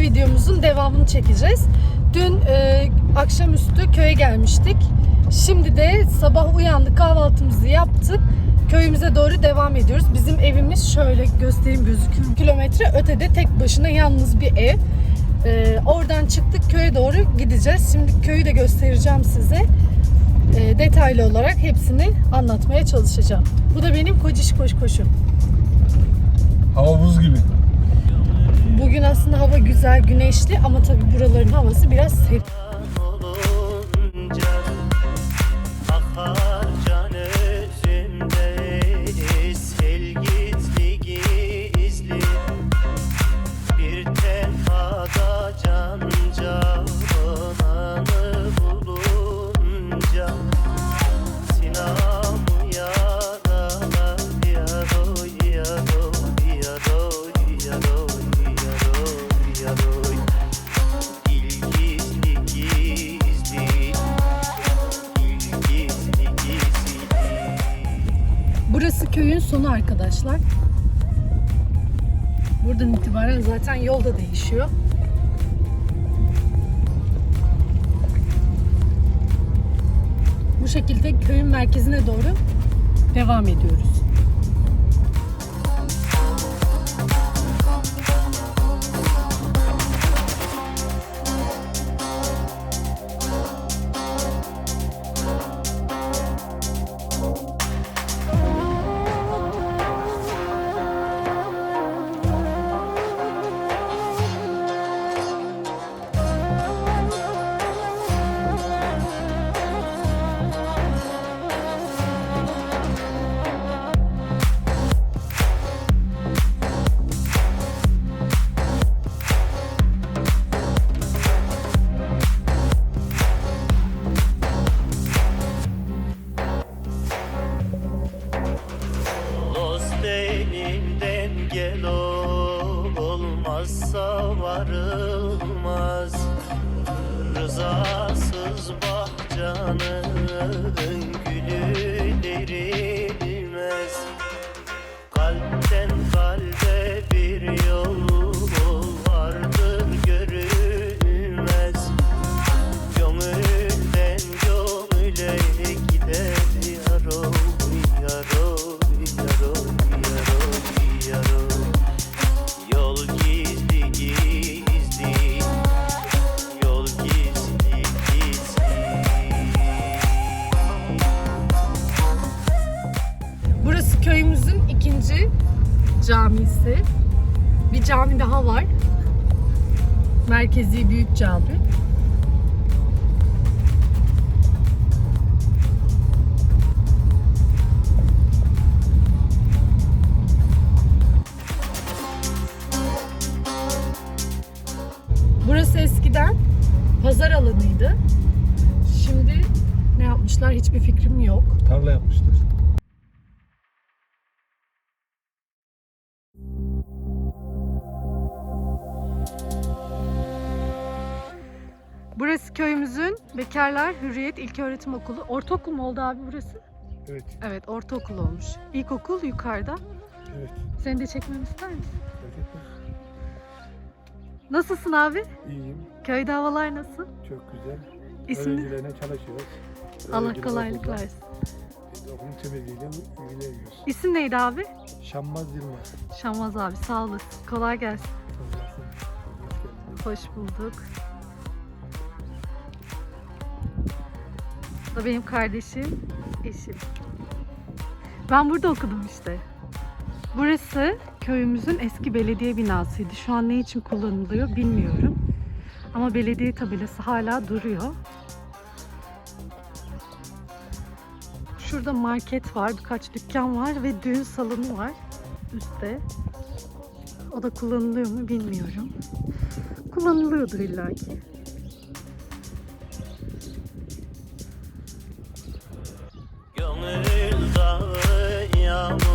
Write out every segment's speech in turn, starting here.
videomuzun devamını çekeceğiz. Dün e, akşamüstü köye gelmiştik. Şimdi de sabah uyandık, kahvaltımızı yaptık. Köyümüze doğru devam ediyoruz. Bizim evimiz şöyle göstereyim gözüküyor. Kilometre ötede tek başına yalnız bir ev. E, oradan çıktık köye doğru gideceğiz. Şimdi köyü de göstereceğim size. E, detaylı olarak hepsini anlatmaya çalışacağım. Bu da benim kociş koş koşum. Hava buz gibi. Bugün aslında hava güzel, güneşli ama tabii buraların havası biraz serin. Burası köyün sonu arkadaşlar. Buradan itibaren zaten yol da değişiyor. Bu şekilde köyün merkezine doğru devam ediyoruz. Bahçanın gülü köyümüzün ikinci camisi. Bir cami daha var. Merkezi büyük cami. Burası eskiden pazar alanıydı. Şimdi ne yapmışlar hiçbir fikrim yok. Tarla yapmışlar. Burası köyümüzün Bekarlar Hürriyet İlköğretim Okulu. Ortaokul mu oldu abi burası? Evet. Evet ortaokul olmuş. İlkokul yukarıda. Evet. Seni de çekmemi ister misin? Nasılsın abi? İyiyim. Köyde havalar nasıl? Çok güzel. İsmi? Öğrencilerine çalışıyoruz. Allah Öğrenciler kolaylık okulda. versin. Okulun temizliğiyle ilgileniyoruz. İsim neydi abi? Şammaz Yılmaz. Şamaz abi sağ olasın. Kolay gelsin. Hoş geldiniz. Hoş bulduk. Bu da benim kardeşim, eşim. Ben burada okudum işte. Burası köyümüzün eski belediye binasıydı. Şu an ne için kullanılıyor bilmiyorum. Ama belediye tabelası hala duruyor. Şurada market var, birkaç dükkan var ve düğün salonu var üstte. O da kullanılıyor mu bilmiyorum. Kullanılıyordur illaki. now.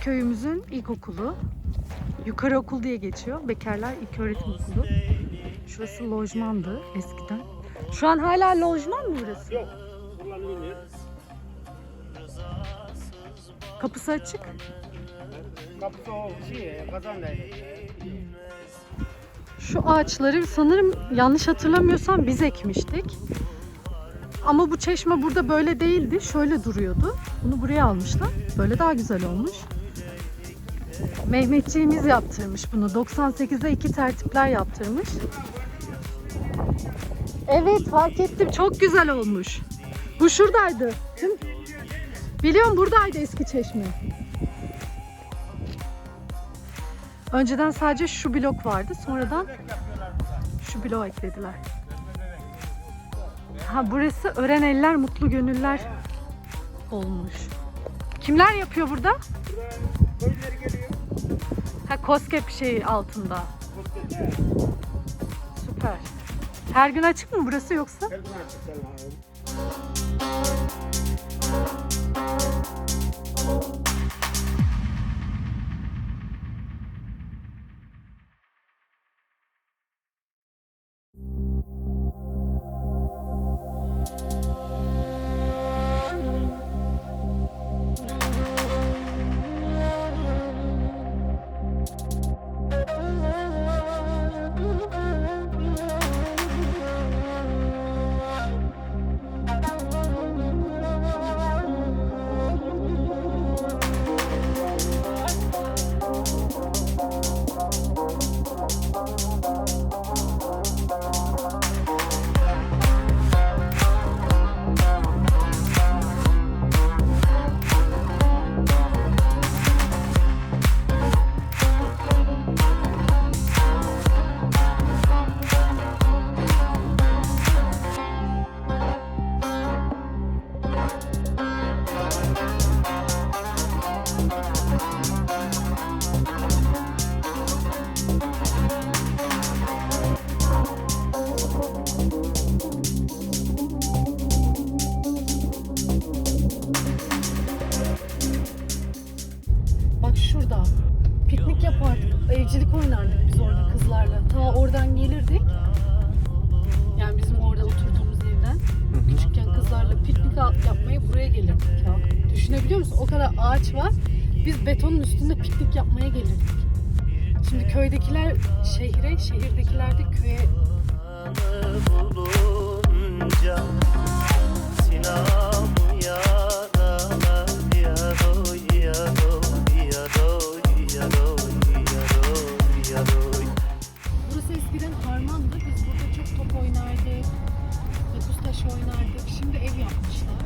Köyümüzün ilkokulu. Yukarı okul diye geçiyor. Bekarlar İlköğretim Okulu. Şurası lojmandı eskiden. Şu an hala lojman mı burası? Yok. Kullanılmıyor. Kapısı açık. Kapısı o şey, kazandaydı. Şu ağaçları sanırım yanlış hatırlamıyorsam biz ekmiştik. Ama bu çeşme burada böyle değildi. Şöyle duruyordu. Bunu buraya almışlar. Böyle daha güzel olmuş. Mehmetçiğimiz yaptırmış bunu. 98'de iki tertipler yaptırmış. Evet fark ettim. Çok güzel olmuş. Bu şuradaydı. Değil mi? Biliyorum buradaydı eski çeşme. Önceden sadece şu blok vardı. Sonradan şu bloğu eklediler. Ha burası ören eller mutlu gönüller olmuş. Kimler yapıyor burada? Köylüleri geliyor. Ha Koskep şey altında. Süper. Her gün açık mı burası yoksa? Her gün açık Düşünebiliyor musun? O kadar ağaç var. Biz betonun üstünde piknik yapmaya gelirdik. Şimdi köydekiler şehre, şehirdekiler de köye Burası eskiden harmandı. Biz burada çok top oynardık. Dokuz taş oynardık. Şimdi ev yapmışlar.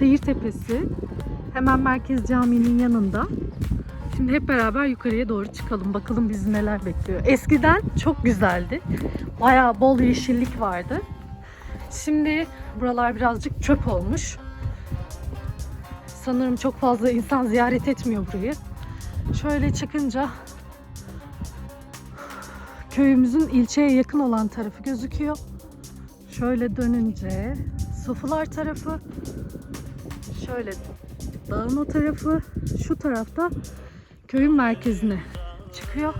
Seyir tepesi. Hemen merkez caminin yanında. Şimdi hep beraber yukarıya doğru çıkalım. Bakalım bizi neler bekliyor. Eskiden çok güzeldi. Bayağı bol yeşillik vardı. Şimdi buralar birazcık çöp olmuş. Sanırım çok fazla insan ziyaret etmiyor burayı. Şöyle çıkınca köyümüzün ilçeye yakın olan tarafı gözüküyor. Şöyle dönünce Sofular tarafı, şöyle dağın o tarafı, şu tarafta köyün merkezine çıkıyor.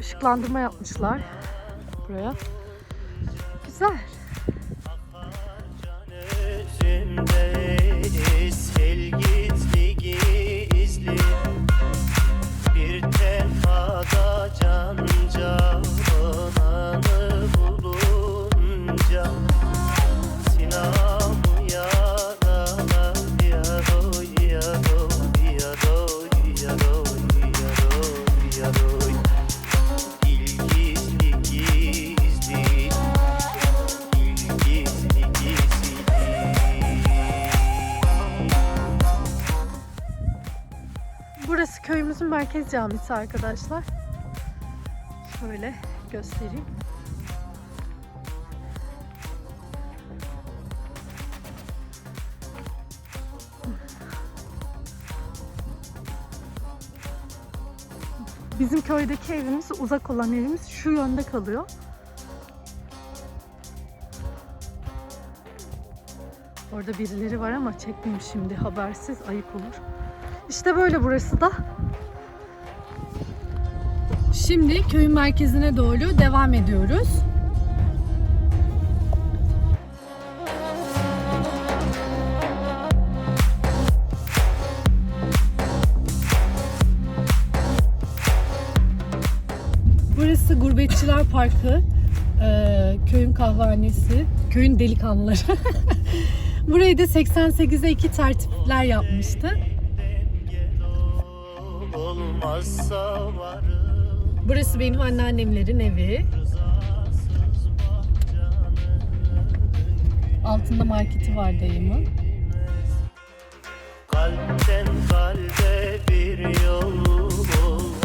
Işıklandırma yapmışlar buraya. Güzel. Camisi arkadaşlar. Şöyle göstereyim. Bizim köydeki evimiz, uzak olan evimiz şu yönde kalıyor. Orada birileri var ama çekmeyeyim şimdi habersiz ayıp olur. İşte böyle burası da. Şimdi köyün merkezine doğru devam ediyoruz. Burası Gurbetçiler Parkı. Ee, köyün kahvehanesi. Köyün delikanlıları. Burayı da 88'e 2 tertipler yapmıştı. Olmazsa varım Burası benim anneannemlerin evi. Altında marketi var dayımın. Kalpten kalbe bir yol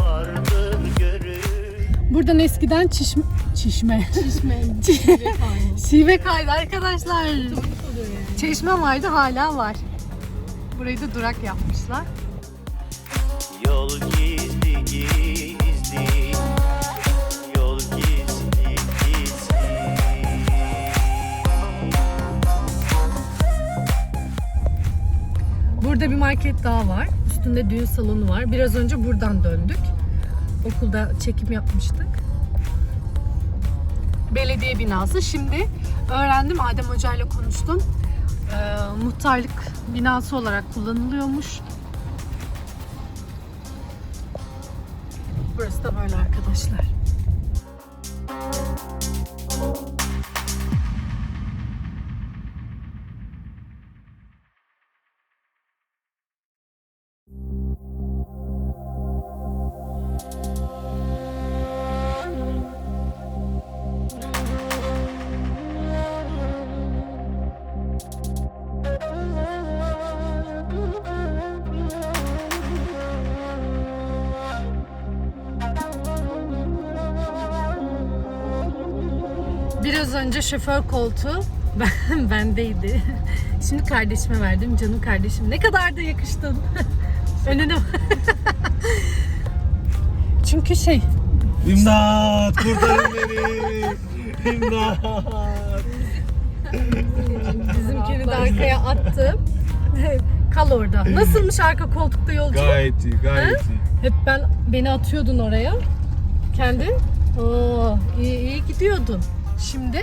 vardır görür Buradan eskiden çişme... Çişme. Çişme. Şive kaydı arkadaşlar. Çeşme vardı hala var. Burayı da durak yapmışlar. Yol gizli gizli Burada bir market daha var. Üstünde düğün salonu var. Biraz önce buradan döndük. Okulda çekim yapmıştık. Belediye binası. Şimdi öğrendim Adem Hoca ile konuştum. e, muhtarlık binası olarak kullanılıyormuş. Burası da böyle arkadaşlar. Biraz önce şoför koltuğu ben, bendeydi. Şimdi kardeşime verdim. Canım kardeşim. Ne kadar da yakıştın. Önüne Çünkü şey İmdat kurtarın beni. İmdat. bizimkini de arkaya attım. Kal orada. Nasılmış arka koltukta yolcu? Gayet iyi gayet iyi. Hep ben beni atıyordun oraya. Kendi. Oo, iyi, iyi gidiyordun. Şimdi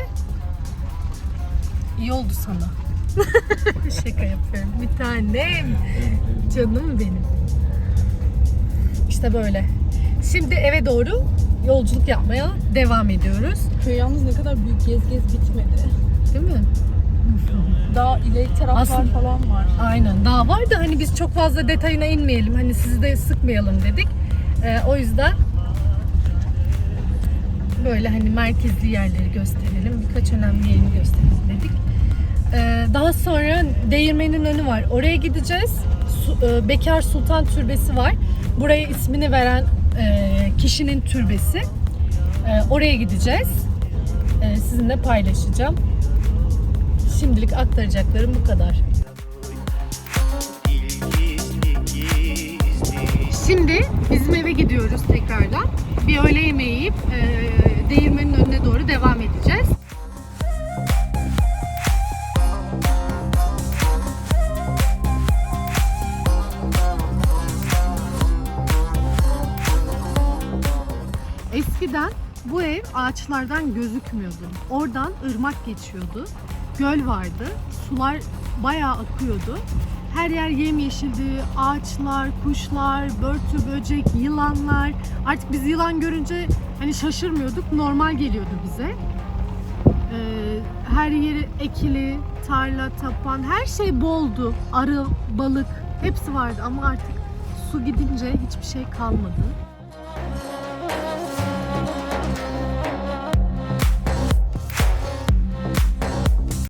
iyi oldu sana. Şaka yapıyorum. Bir tanem. Canım benim. İşte böyle. Şimdi eve doğru yolculuk yapmaya devam ediyoruz. Köy yalnız ne kadar büyük gez gez bitmedi. Değil mi? Daha ileri taraflar Aslında- falan var. Aynen. Daha var da hani biz çok fazla detayına inmeyelim. Hani sizi de sıkmayalım dedik. Ee, o yüzden böyle hani merkezli yerleri gösterelim. Birkaç önemli yerini gösterelim dedik. Ee, daha sonra Değirmenin önü var. Oraya gideceğiz. E, Bekar Sultan Türbesi var. Buraya ismini veren e, kişinin türbesi. E, oraya gideceğiz. Sizinle paylaşacağım. Şimdilik aktaracaklarım bu kadar. Şimdi bizim eve gidiyoruz tekrardan. Bir öğle yemeği yiyip e, değirmenin önüne doğru devam edeceğiz. Eskiden bu ev ağaçlardan gözükmüyordu. Oradan ırmak geçiyordu. Göl vardı. Sular bayağı akıyordu. Her yer yemyeşildi. Ağaçlar, kuşlar, börtü, böcek, yılanlar. Artık biz yılan görünce hani şaşırmıyorduk. Normal geliyordu bize. Ee, her yeri ekili, tarla, tapan, her şey boldu. Arı, balık hepsi vardı ama artık su gidince hiçbir şey kalmadı.